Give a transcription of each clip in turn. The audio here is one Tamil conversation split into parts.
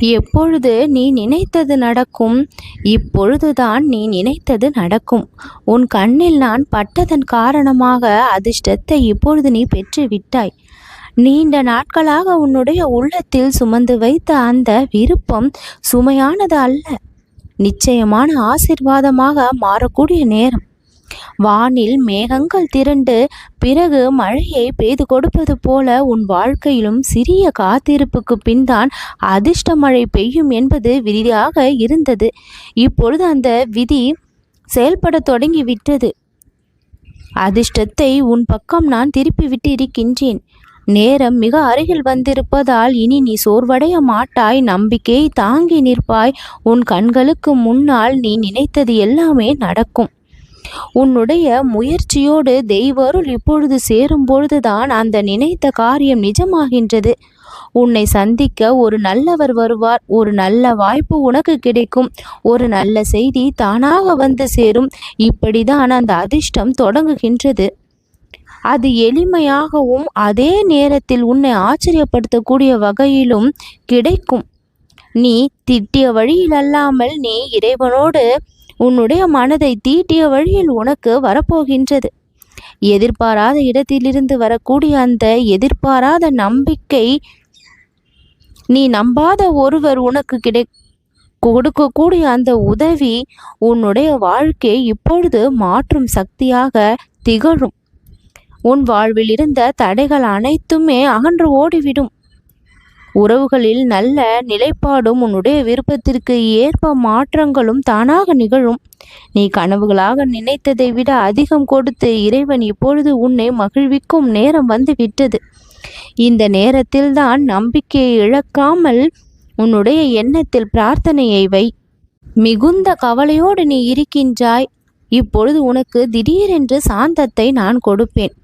எப்பொழுது நீ நினைத்தது நடக்கும் இப்பொழுதுதான் நீ நினைத்தது நடக்கும். உன் கண்ணில் நான் பட்டதன் காரணமாக அதிர்ஷ்டத்தை இப்பொழுது நீ பெற்று விட்டாய் நீண்ட நாட்களாக உன்னுடைய உள்ளத்தில் சுமந்து வைத்த அந்த விருப்பம் சுமையானது அல்ல. நிச்சயமான ஆசிர்வாதமாக மாறக்கூடிய நேரம். வானில் மேகங்கள் திரண்டு பிறகு மழையை பெய்து கொடுப்பது போல உன் வாழ்க்கையிலும் சிறிய காத்திருப்புக்கு பின்தான் அதிர்ஷ்ட மழை பெய்யும் என்பது விதியாக இருந்தது. இப்பொழுது அந்த விதி செயல்பட தொடங்கிவிட்டது. அதிர்ஷ்டத்தை உன் பக்கம் நான் திருப்பி விட்டிருக்கின்றேன். நேரம் மிக அருகில் வந்திருப்பதால் இனி நீ சோர்வடைய மாட்டாய். நம்பிக்கையை தாங்கி நிற்பாய். உன் கண்களுக்கு முன்னால் நீ நினைத்தது எல்லாமே நடக்கும். உன்னுடைய முயற்சியோடு தெய்வருள் இப்பொழுது சேரும் பொழுதுதான் அந்த நினைத்த காரியம் நிஜமாகின்றது. உன்னை சந்திக்க ஒரு நல்லவர் வருவார். ஒரு நல்ல வாய்ப்பு உனக்கு கிடைக்கும். ஒரு நல்ல செய்தி தானாக வந்து சேரும். இப்படிதான் அந்த அதிர்ஷ்டம் தொடங்குகின்றது. அது எளிமையாகவும் அதே நேரத்தில் உன்னை ஆச்சரியப்படுத்தக்கூடிய வகையிலும் கிடைக்கும். நீ திட்டிய வழியில் அல்லாமல் நீ இறைவனோடு உன்னுடைய மனதை தீட்டிய வழியில் உனக்கு வரப்போகின்றது. எதிர்பாராத இடத்திலிருந்து வரக்கூடிய அந்த எதிர்பாராத நம்பிக்கை நீ நம்பாத ஒருவர் உனக்கு கிடை கொடுக்கக்கூடிய அந்த உதவி உன்னுடைய வாழ்க்கை இப்பொழுது மாற்றும் சக்தியாக திகழும். உன் வாழ்வில் இருந்த தடைகள் அனைத்துமே அகன்று ஓடிவிடும். உறவுகளில் நல்ல நிலைப்பாடும் உன்னுடைய விருப்பத்திற்கு ஏற்ப மாற்றங்களும் தானாக நிகழும். நீ கனவுகளாக நினைத்ததை விட அதிகம் கொடுத்து இறைவன் இப்பொழுது உன்னை மகிழ்விக்கும் நேரம் வந்து விட்டது இந்த நேரத்தில்தான் நம்பிக்கையை இழக்காமல் உன்னுடைய எண்ணத்தில் பிரார்த்தனையை வை. மிகுந்த கவலையோடு நீ இருக்கின்றாய். இப்பொழுது உனக்கு திடீரென்று சாந்தத்தை நான் கொடுப்பேன்.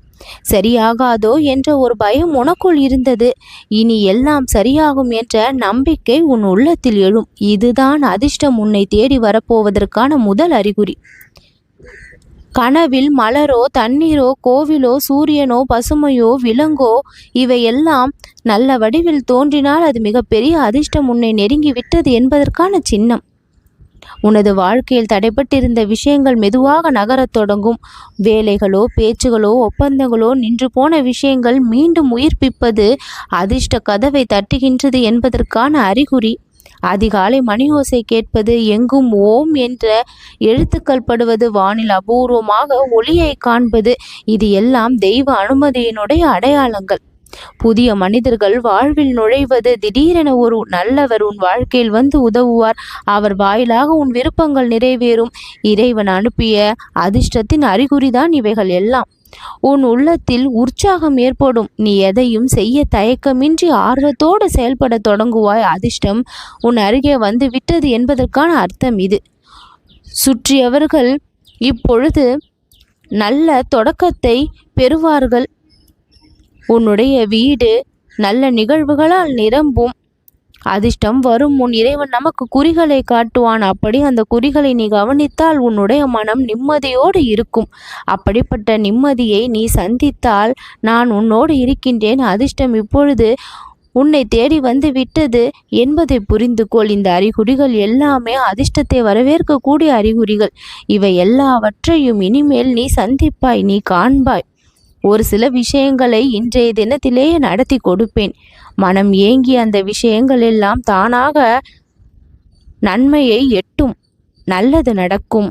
சரியாகாதோ என்ற ஒரு பயம் உனக்குள் இருந்தது. இனி எல்லாம் சரியாகும் என்ற நம்பிக்கை உன் உள்ளத்தில் எழும். இதுதான் அதிர்ஷ்டம் உன்னை தேடி வரப்போவதற்கான முதல் அறிகுறி. கனவில் மலரோ தண்ணீரோ கோவிலோ சூரியனோ பசுமையோ விலங்கோ இவையெல்லாம் நல்ல வடிவில் தோன்றினால் அது மிகப்பெரிய அதிர்ஷ்டம் உன்னை நெருங்கி விட்டது என்பதற்கான சின்னம். உனது வாழ்க்கையில் தடைப்பட்டிருந்த விஷயங்கள் மெதுவாக நகரத் தொடங்கும். வேலைகளோ பேச்சுகளோ ஒப்பந்தங்களோ நின்று போன விஷயங்கள் மீண்டும் உயிர்ப்பிப்பது அதிர்ஷ்ட கதவை தட்டுகின்றது என்பதற்கான அறிகுறி. அதிகாலை மணியோசை கேட்பது எங்கும் ஓம் என்ற எழுத்துக்கள் படுவது வானில் அபூர்வமாக ஒளியை காண்பது. இது எல்லாம் தெய்வ அனுமதியினுடைய அடையாளங்கள். புதிய மனிதர்கள் வாழ்வில் நுழைவது திடீரென ஒரு நல்லவர் உன் வாழ்க்கையில் வந்து உதவுவார். அவர் வாயிலாக உன் விருப்பங்கள் நிறைவேறும். இறைவன் அனுப்பிய அதிர்ஷ்டத்தின் அறிகுறிதான் இவைகள் எல்லாம். உன் உள்ளத்தில் உற்சாகம் ஏற்படும். நீ எதையும் செய்ய தயக்கமின்றி ஆர்வத்தோடு செயல்பட தொடங்குவாய். அதிர்ஷ்டம் உன் அருகே வந்து விட்டது என்பதற்கான அர்த்தம் இது. சுற்றியவர்கள் இப்பொழுது நல்ல தொடக்கத்தை பெறுவார்கள். உன்னுடைய வீடு நல்ல நிகழ்வுகளால் நிரம்பும். அதிர்ஷ்டம் வரும். உன் இறைவன் நமக்கு குறிகளை காட்டுவான். அப்படி அந்த குறிகளை நீ கவனித்தால் உன்னுடைய மனம் நிம்மதியோடு இருக்கும். அப்படிப்பட்ட நிம்மதியை நீ சந்தித்தால் நான் உன்னோடு இருக்கின்றேன். அதிர்ஷ்டம் இப்பொழுது உன்னை தேடி வந்து விட்டது என்பதை புரிந்து கொள் இந்த அறிகுறிகள் எல்லாமே அதிர்ஷ்டத்தை வரவேற்கக்கூடிய அறிகுறிகள். இவை எல்லாவற்றையும் இனிமேல் நீ சந்திப்பாய் நீ காண்பாய். ஒரு சில விஷயங்களை இன்றைய தினத்திலேயே நடத்தி கொடுப்பேன். மனம் ஏங்கி அந்த விஷயங்கள் எல்லாம் தானாக நன்மையை எட்டும். நல்லது நடக்கும்.